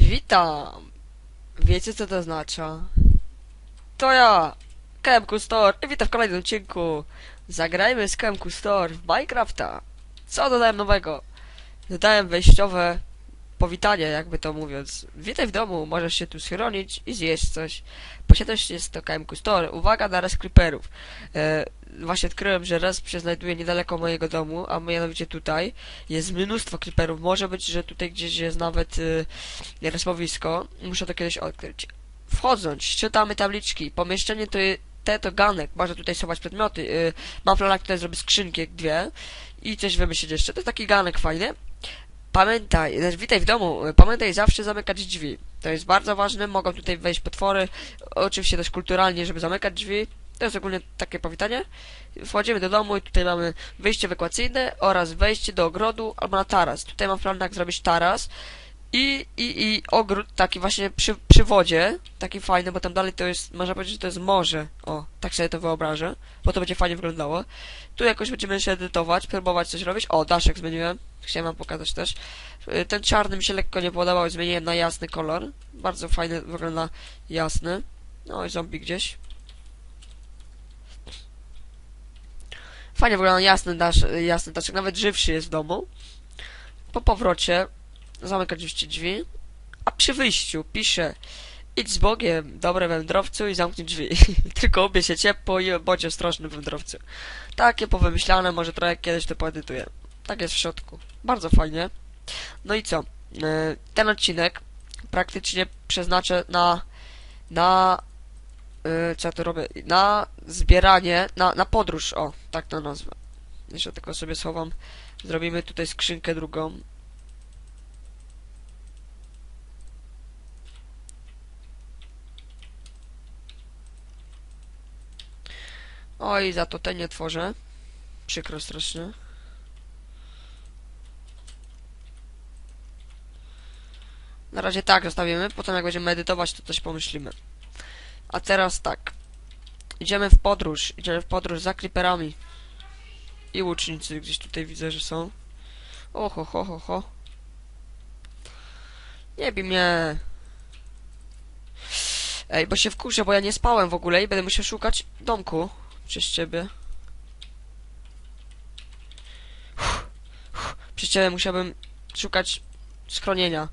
Witam! Wiecie co to oznacza? To ja! KMQ Store i witam w kolejnym odcinku! Zagrajmy z KMQ Store w Minecrafta! Co dodałem nowego? Dodałem wejściowe powitanie, jakby to mówiąc. Witaj w domu, możesz się tu schronić i zjeść coś. Posiadłość jest to KMQ Store. Uwaga na res creeperów. E, właśnie odkryłem, że resp się znajduje niedaleko mojego domu, a mianowicie tutaj. Jest mnóstwo creeperów. Może być, że tutaj gdzieś jest nawet y, respowisko. Muszę to kiedyś odkryć. Wchodząc, czytamy tabliczki. Pomieszczenie to je- te to ganek. Można tutaj schować przedmioty. Y, mam plan, tutaj zrobić skrzynki, jak dwie. I coś wymyślić jeszcze. To jest taki ganek fajny. Pamiętaj, znaczy witaj w domu, pamiętaj zawsze zamykać drzwi. To jest bardzo ważne, mogą tutaj wejść potwory, oczywiście też kulturalnie, żeby zamykać drzwi. To jest ogólnie takie powitanie. Wchodzimy do domu i tutaj mamy wyjście ewakuacyjne oraz wejście do ogrodu albo na taras. Tutaj mam plan jak zrobić taras i, i, i ogród taki właśnie przy, przy wodzie, taki fajny, bo tam dalej to jest, można powiedzieć, że to jest morze. O, tak sobie to wyobrażę, bo to będzie fajnie wyglądało. Tu jakoś będziemy się edytować, próbować coś robić. O, daszek zmieniłem, chciałem wam pokazać też. Y, Ten czarny mi się lekko nie podobał, zmieniłem na jasny kolor. Bardzo fajny, wygląda jasny. No i zombie gdzieś. Fajnie wygląda jasny dasz, jasny daszek, nawet żywszy jest w domu. Po powrocie zamyka oczywiście drzwi, a przy wyjściu pisze idź z Bogiem, dobre wędrowcu i zamknij drzwi. Tylko ubie się ciepło i bądź ostrożny wędrowcu. Takie powymyślane, może trochę kiedyś to poedytuję. Tak jest w środku. Bardzo fajnie. No i co? E, Ten odcinek praktycznie przeznaczę na na e, co ja tu robię? Na zbieranie, na, na podróż, o, tak to nazwę. Jeszcze tylko sobie schowam. Zrobimy tutaj skrzynkę drugą. Oj, za to te nie tworzę. Przykro strasznie. Na razie tak zostawimy, potem jak będziemy edytować, to coś pomyślimy. A teraz tak. Idziemy w podróż, idziemy w podróż za creeperami. I łucznicy gdzieś tutaj widzę, że są. Oho, ho, ho, ho. Nie bij mnie. Ej, bo się wkurzę, bo ja nie spałem w ogóle i będę musiał szukać domku przez ciebie. Uff, uff, Przez ciebie musiałbym szukać schronienia,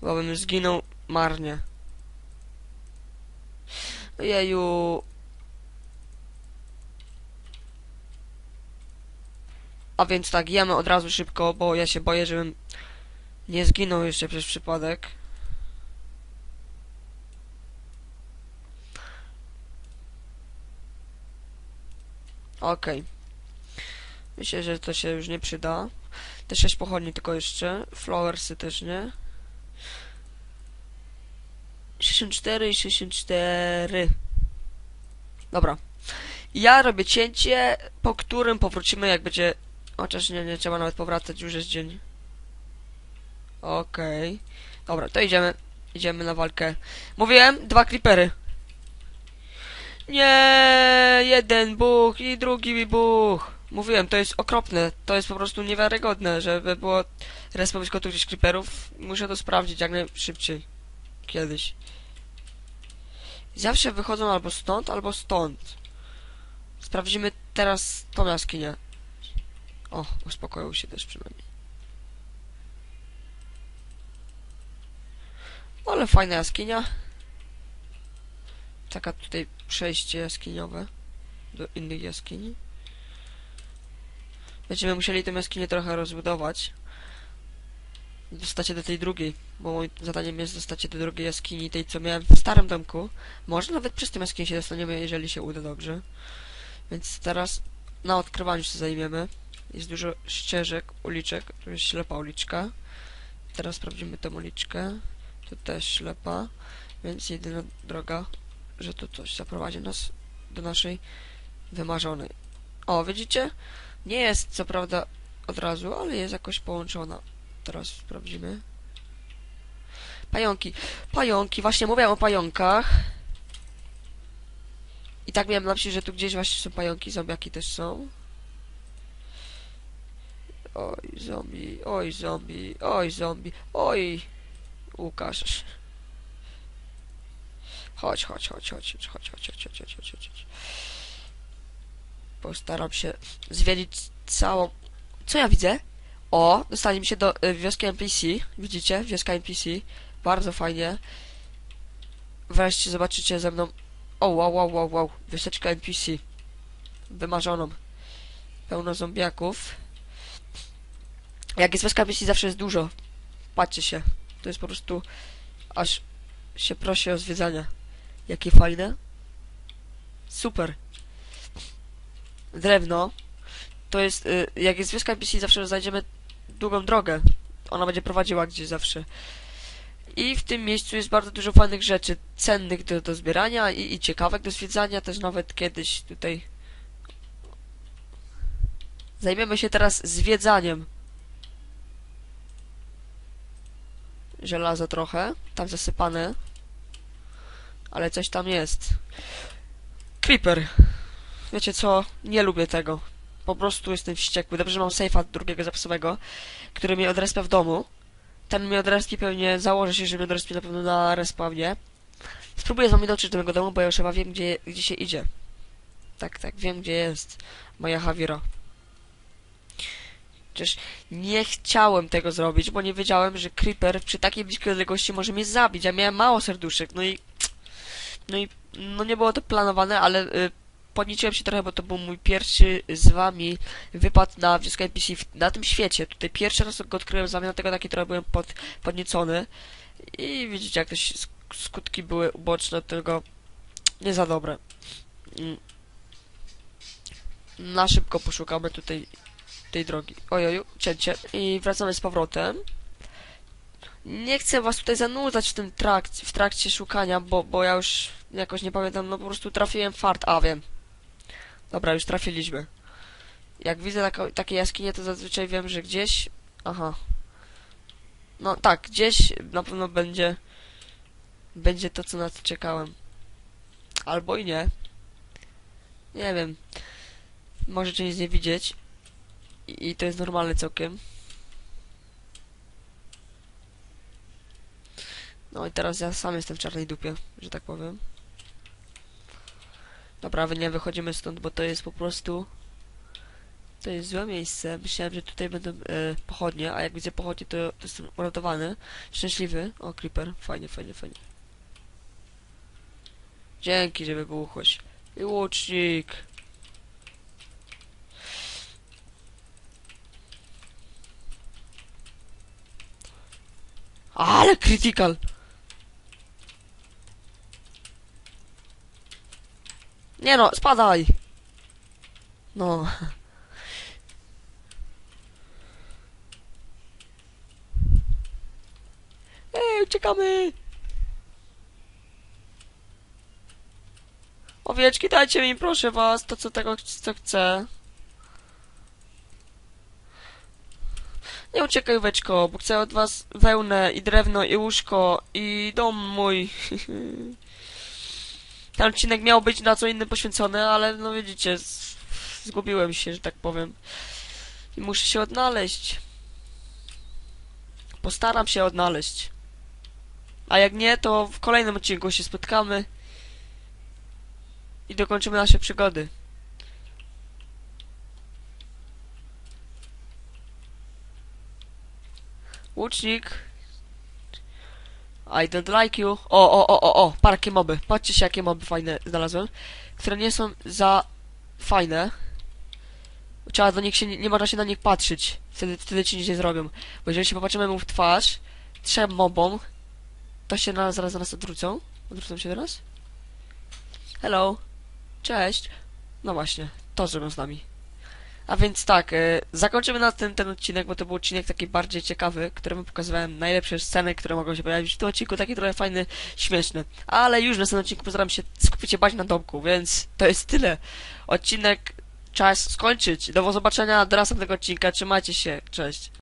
bo bym zginął marnie. Jeju. A więc tak, jemy od razu szybko, bo ja się boję, żebym nie zginął jeszcze przez przypadek. Okej. Myślę, że to się już nie przyda. Te sześć pochodni tylko jeszcze. Flowersy też nie. 64 i 64. Dobra. Ja robię cięcie, po którym powrócimy jak będzie... Chociaż nie, nie trzeba nawet powracać, już jest dzień. Okej. Dobra, to idziemy. Idziemy na walkę. Mówiłem, dwa creepery. Nie, jeden buch i drugi buch. Mówiłem, to jest okropne. To jest po prostu niewiarygodne, żeby było respować tu gdzieś creeperów. Muszę to sprawdzić jak najszybciej. Kiedyś. Zawsze wychodzą albo stąd, albo stąd. Sprawdzimy teraz tą jaskinię. O, uspokoił się też przynajmniej. Ale fajna jaskinia. Taka tutaj przejście jaskiniowe do innych jaskini. Będziemy musieli tę jaskinię trochę rozbudować. Dostacie do tej drugiej, bo moim zadaniem jest dostacie do drugiej jaskini, tej co miałem w starym domku. Może nawet przez tę jaskinię się dostaniemy, jeżeli się uda dobrze. Więc teraz na odkrywaniu się zajmiemy. Jest dużo ścieżek, uliczek, tu jest ślepa uliczka. Teraz sprawdzimy tę uliczkę. Tu też ślepa, więc jedyna droga, że tu coś zaprowadzi nas do naszej wymarzonej. O, widzicie? Nie jest co prawda od razu, ale jest jakoś połączona. Teraz sprawdzimy. Pająki. Pająki, właśnie mówiłem o pająkach. I tak miałem na myśli, że tu gdzieś właśnie są pająki, zombiaki też są. Oj, zombie, oj, zombie, oj, zombie, oj. Łukasz. Chodź, chodź, chodź, chodź, chodź, chodź, chodź, chodź, chodź, chodź, chodź. Postaram się zwiedzić całą... Co ja widzę? O, dostaliśmy się do y, wioski NPC. Widzicie? Wioska NPC. Bardzo fajnie. Wreszcie zobaczycie ze mną... O, wow, wow, wow, wow. Wioseczka NPC. Wymarzoną. Pełno zombiaków. Jak jest wioska NPC zawsze jest dużo. Patrzcie się. To jest po prostu... Aż się prosi o zwiedzanie. Jakie fajne. Super. Drewno. To jest... Y, jak jest wioska NPC zawsze znajdziemy długą drogę. Ona będzie prowadziła gdzieś zawsze. I w tym miejscu jest bardzo dużo fajnych rzeczy, cennych do, do zbierania i, i do zwiedzania, też nawet kiedyś tutaj. Zajmiemy się teraz zwiedzaniem. Żelazo trochę, tam zasypane. Ale coś tam jest. Creeper. Wiecie co? Nie lubię tego. Po prostu jestem wściekły. Dobrze, że mam sejfa drugiego zapasowego, który mnie odrespia w domu. Ten mnie odrespi pewnie, założę się, że mnie odrespi na pewno na respawnie. Spróbuję z wami dotrzeć do mojego domu, bo ja już chyba wiem, gdzie, gdzie się idzie. Tak, tak, wiem, gdzie jest moja Javira. Przecież nie chciałem tego zrobić, bo nie wiedziałem, że Creeper przy takiej bliskiej odległości może mnie zabić. Ja miałem mało serduszek, no i... No i... No nie było to planowane, ale... Y, podnieciłem się trochę, bo to był mój pierwszy z wami wypad na wioskę NPC w, na tym świecie. Tutaj pierwszy raz go odkryłem z wami, dlatego taki trochę byłem pod, podniecony. I widzicie, jak skutki były uboczne, tego nie za dobre. Mm. Na szybko poszukamy tutaj tej drogi. Ojoju, cięcie. I wracamy z powrotem. Nie chcę was tutaj zanudzać w tym trakcie, w trakcie szukania, bo, bo ja już jakoś nie pamiętam, no po prostu trafiłem fart, a wiem. Dobra, już trafiliśmy. Jak widzę taka, takie jaskinie, to zazwyczaj wiem, że gdzieś... Aha. No tak, gdzieś na pewno będzie... Będzie to, co na co czekałem. Albo i nie. Nie wiem. Możecie nic nie widzieć. I, i to jest normalne całkiem. No i teraz ja sam jestem w czarnej dupie, że tak powiem. Dobra, nie wychodzimy stąd, bo to jest po prostu... To jest złe miejsce. Myślałem, że tutaj będą e, pochodnie, a jak widzę pochodnie, to, to jestem uratowany. Szczęśliwy. O, creeper. Fajnie, fajnie, fajnie. Dzięki, że wybuchłeś. I łucznik. Ale critical! Nie no, spadaj! No. Ej, uciekamy! Owieczki, dajcie mi proszę was to, co tego co chcę. Nie uciekaj, owieczko, bo chcę od was wełnę i drewno i łóżko i dom mój. Ten odcinek miał być na co innym poświęcony, ale no widzicie, zgubiłem się, że tak powiem. I muszę się odnaleźć. Postaram się odnaleźć. A jak nie, to w kolejnym odcinku się spotkamy i dokończymy nasze przygody. Łucznik. I don't like you. O, o, o, o, o, parkie moby. Patrzcie się, jakie moby fajne znalazłem. Które nie są za fajne. Trzeba do nich się, nie, nie można się na nich patrzeć. Wtedy, wtedy ci nic nie zrobią. Bo jeżeli się popatrzymy mu w twarz, trzem mobom, to się na, zaraz na nas odwrócą. Odwrócą się teraz? Hello. Cześć. No właśnie, to zrobią z nami. A więc tak, e, zakończymy na tym ten odcinek, bo to był odcinek taki bardziej ciekawy, któremu pokazywałem najlepsze sceny, które mogą się pojawić w tym odcinku, taki trochę fajny, śmieszny. Ale już na tym odcinku postaram się skupić się bardziej na domku, więc to jest tyle. Odcinek czas skończyć. Do zobaczenia do następnego odcinka, trzymajcie się, cześć.